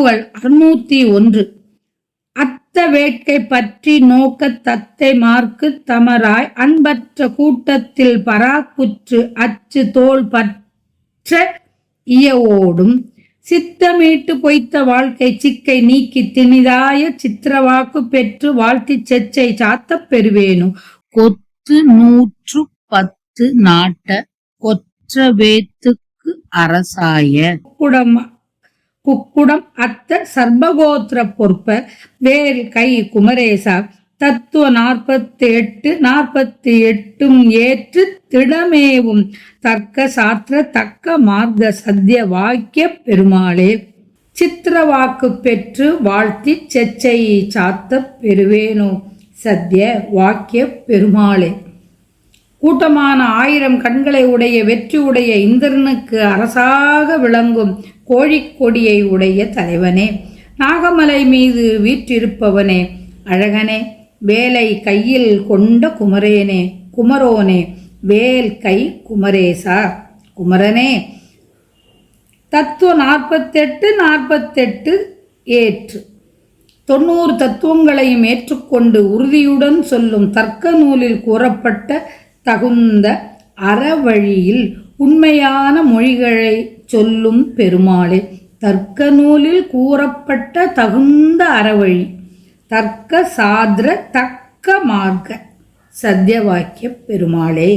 குறிப்புகள் அறுநூத்தி ஒன்று. அத்த வேட்கை பற்றி நோக்க தத்தை மார்க்கு தமராய் அன்பற்ற கூட்டத்தில் பராக்குற்று அச்சு தோல் பற்ற இயவோடும். சித்தமீட்டு பொய்த்த வாழ்க்கை சிக்கை நீக்கி திணிதாய சித்திரவாக்கு பெற்று வாழ்த்தி செச்சை சாத்தப் பெறுவேனு. கொத்து நூற்று பத்து நாட்ட கொற்ற வேத்துக்கு அரசாய. குடமா குக்குடம் அத்த சர்பகோத்திர பொற்ப வேல் கை குமரேசா தத்துவ நாற்பத்தி எட்டு நாற்பத்தி எட்டும் ஏற்று திடமேவும் தர்க்க சாத்திர தக்க மார்க்க சத்திய வாக்கிய பெருமாளே. சித்திர வாக்கு பெற்று வாழ்த்தி செச்சை சாத்த பெறுவேனோ சத்திய வாக்கிய பெருமாளே. கூட்டமான ஆயிரம் கண்களை உடைய வெற்றி உடைய இந்திரனுக்கு அரசாக விளங்கும் கோழிக்கொடியை உடைய தலைவனே. நாகமலை மீது வீற்றிருப்பவனே அழகனே. வேலை கையில் கொண்ட குமரேனே குமரோனே. வேல் கை குமரேசா குமரனே. தத்துவ நாற்பத்தெட்டு நாற்பத்தெட்டு ஏற்று. தொண்ணூறு தத்துவங்களையும் ஏற்றுக்கொண்டு உறுதியுடன் சொல்லும் தர்க்க நூலில் கூறப்பட்ட தகுந்த அறவழியில் உண்மையான மொழிகளை சொல்லும் பெருமாளே. தர்க்க நூலில் கூறப்பட்ட தகுந்த அறவழி தர்க்க சாத்திர தக்க மார்க்க சத்தியவாக்கிய பெருமாளே.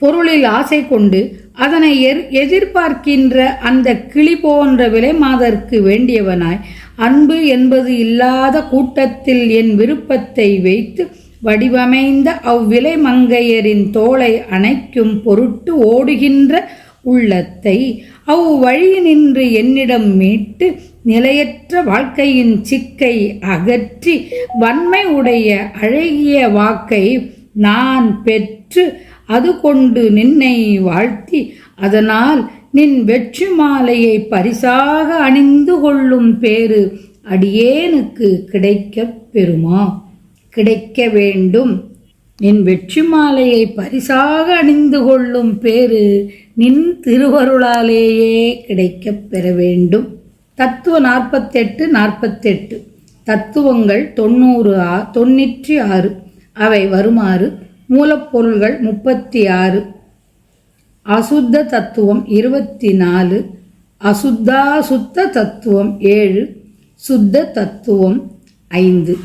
பொருளில் ஆசை கொண்டு அதனை எர் எதிர்பார்க்கின்ற அந்த கிளி போன்ற விலை மாதற்கு வேண்டியவனாய் அன்பு என்பது இல்லாத கூட்டத்தில் என் விருப்பத்தை வைத்து வடிவமைந்த அவ்விலை மங்கையரின் தோளை அணைக்கும் பொருட்டு ஓடுகின்ற உள்ளத்தை அவ்வழியினின்று என்னிடம் மீட்டு நிலையற்ற வாழ்க்கையின் சிக்கை அகற்றி வன்மை உடைய அழகிய வாக்கை நான் பெற்று அது கொண்டு நின்னை வாழ்த்தி அதனால் நின் வெற்றி மாலையை பரிசாக அணிந்து கொள்ளும் பேறு அடியேனுக்கு கிடைக்கப் பெறுமா? கிடைக்க வேண்டும். நின் வெற்றி மாலையை பரிசாக அணிந்து கொள்ளும் பேறு நின் திருவருளாலேயே கிடைக்கப் பெற வேண்டும். தத்துவ நாற்பத்தெட்டு நாற்பத்தெட்டு. தத்துவங்கள் தொண்ணூறு ஆ தொண்ணூற்றி ஆறு. அவை வருமாறு. மூலப்பொருள்கள் முப்பத்தி ஆறு அசுத்த தத்துவம் இருபத்தி நாலு அசுத்தாசுத்த தத்துவம் ஏழு. சுத்த தத்துவம் ஐந்து.